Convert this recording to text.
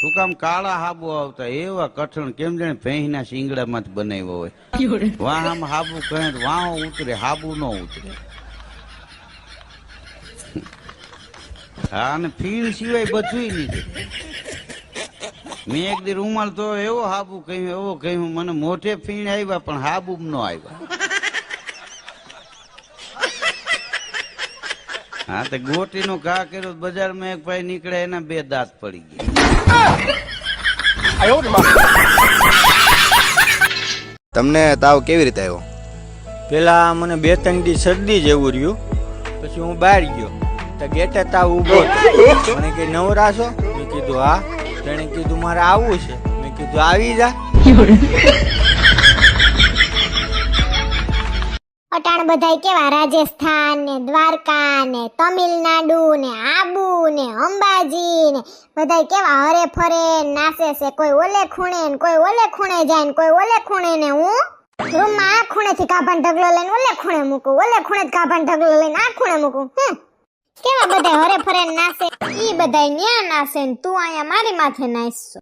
શું કામ કાળા હાબુ આવતા એવા કઠણ કેમ જાણે ભેંસના શિંગડામાંથી બનાવ્યો હોય. વાહમ હાબુ કહે તો વાહો ઉતરે હાબુ ન ઉતરે. હા ને ફીણ સિવાય બધું નહીં. મેં એક દી રૂમાલ તો એવો હાબુ કહ્યું એવો કહ્યું મને મોઢે ફીણ આવ્યા પણ હાબુ ન આવ્યા. હા તો ગોટીનો ઘા કર્યો તો બજારમાં એક ભાઈ નીકળે એના બે દાંત પડી ગયા. તમને તાવ કેવી રીતે આવ્યો? પેલા મને બે ત્રણ દી શરદી જેવું રહ્યું. પછી હું બહાર ગયો. તો ગેટે તાવ ઊભો મને કે નવરા છો મેં કીધું હા. તેણે કીધું મારે આવવું છે. મેં કીધું આવી જા. અટાણ બધાય કેવા? રાજસ્થાન ને દ્વારકા ને તમિલનાડુ ને આબુ ને અંબાજી ને બધા કેવા હરે ફરે નાસે છે. કોઈ ઓલે ખૂણે ને કોઈ ઓલે ખૂણે જાય ને કોઈ ઓલે ખૂણે ને હું? રૂમમાં આ ખૂણેથી કાભાન ઢગલો લઈને ઓલે ખૂણે મૂકું, ઓલે ખૂણે કાભાન ઢગલો લઈને આ ખૂણે મૂકું. કેવા બધા હરે ફરે નાસે? ઈ બધા ન્યા નાસે ને તું અહીંયા મારી માથે નાચશો